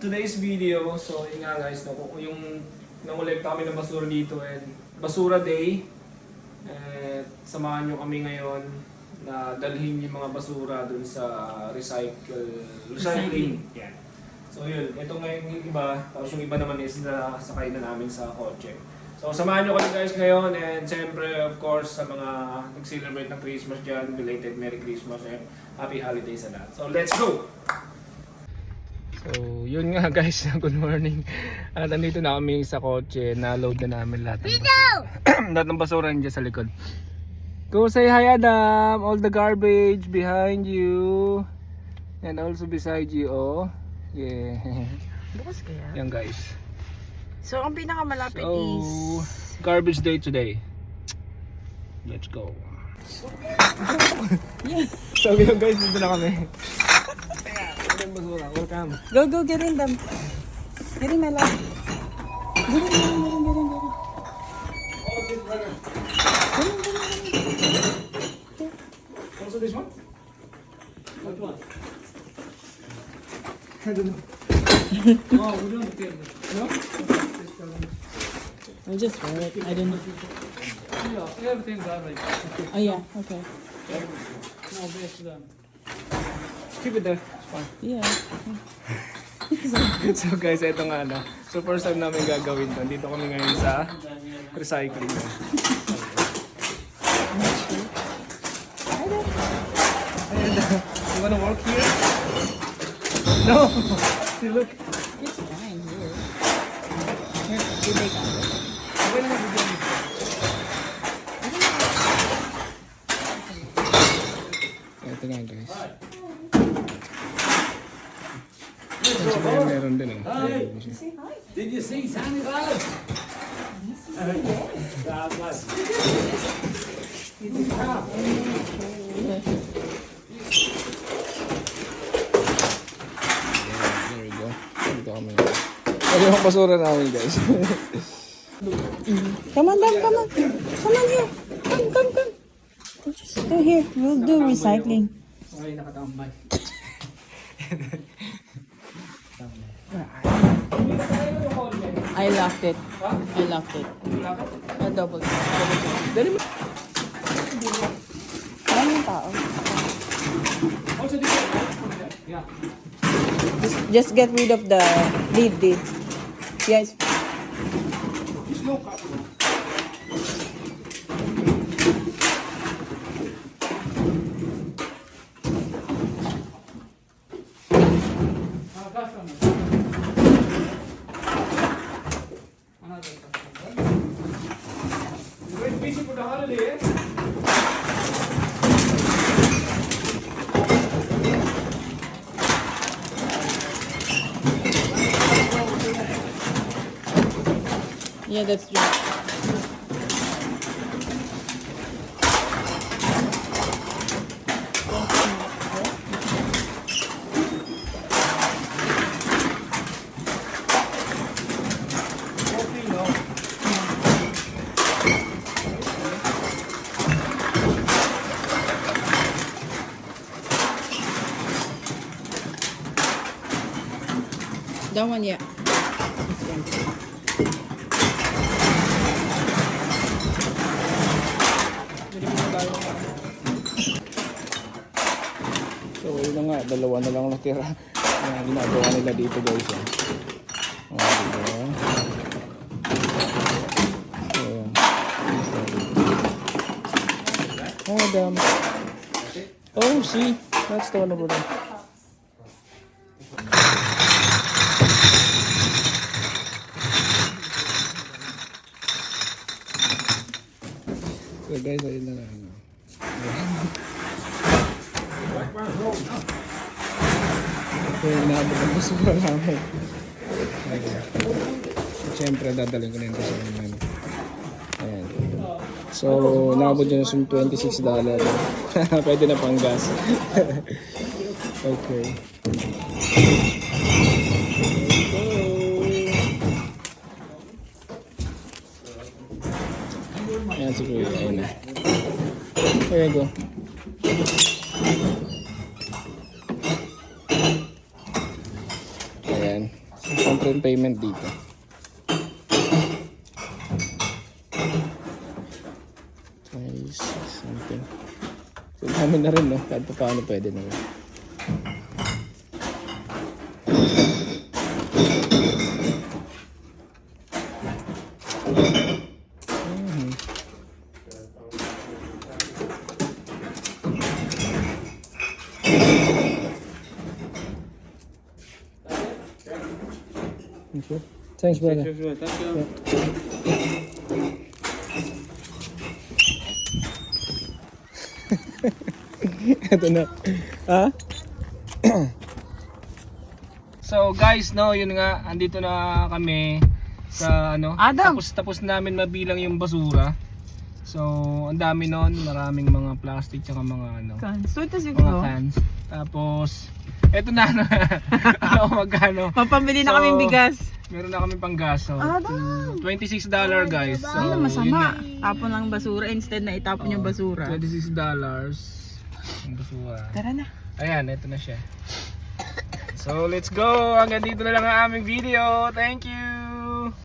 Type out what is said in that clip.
today's video, so yun nga guys, no, kung yung nangolekta kami ng basura dito and basura day. And samahan nyo kami ngayon na dalhin yung mga basura dun sa recycle, recycling. Yan. So yun, ito ngayon yung iba, tapos yung iba naman is na sakay na namin sa kotse. So samahan nyo kami guys ngayon and siyempre of course sa mga nag-celebrate ng Christmas dyan, belated Merry Christmas and Happy Holidays sa lahat. So let's go! So, yun nga guys, good morning. At nandito na kami sa kotse, na-load na namin lahat ng basura. lahat ng basura nandiyan sa likod. Go say hi Adam! All the garbage behind you. And also beside you, oh. Yeah. Bukas kaya? Yan guys. So, ang pinakamalapit So, is... garbage day today. Let's go. Sabi ko guys, dito na kami. Go, go, get in them. Get in, my love. Get in, get in, get in, get in, get in. Get in, get in, Also this one? What one? I don't know. oh, we don't care. No? I'll just wear it. I know. Yeah, everything garbage. Oh, yeah. Okay. No, best done. Keep it there. Yeah. so guys, ito nga na. So first time namin gagawin to. Dito kami ngayon sa recycling. You wanna work here? No! See, look. It's fine here. Here, you na bigyan mo. Ito nga guys. Kaya meron din eh. Did you see Santa Claus? There we go. Dito kami. Ano yung basura namin guys? Come on, Dam, come on. Come on here. Come, come, come. Just go here. We'll do recycling. Okay, nakatambay. I locked it. I locked it. A double. Dali mo. Maraming tao. Also dito. Yeah. Just, just get rid of the lid, lid. Yes. We're Yeah, that's true. That one, yeah. So, yun na nga, dalawa na lang natira. Ang ginagawa nila dito guys. Eh. Oh, diba? Oh. Oh, see? That's the one over there. So guys, ayun na lang. So, inaabot ang gusto ko namin. Siyempre, dadalhin ko na yun sa amin. Ayan. So, naabot yun sa 26 dollar. Pwede na pang gas. okay. There you go. Ayan. Yung payment dito. Nice, something. So, dami na rin, no? Kahit pa paano pwede na rin. Mhm. Okay. Thanks, brother. Ito na. Ha? so guys, no, yun nga, andito na kami sa ano, Adam! tapos tapos namin mabilang yung basura. So, ang dami nun, maraming mga plastic tsaka mga ano, So, ito si mga cans. Tapos, eto na ano, ano magkano. Pampambili na So, kaming bigas. Meron na kami pang gaso. Adam! $26 guys. So, Ano yun masama? Tapon lang basura instead na itapon yung basura. $26 yung basura. Tara na. Ayan, ito na siya. So, let's go! Hanggang dito na lang ang aming video. Thank you!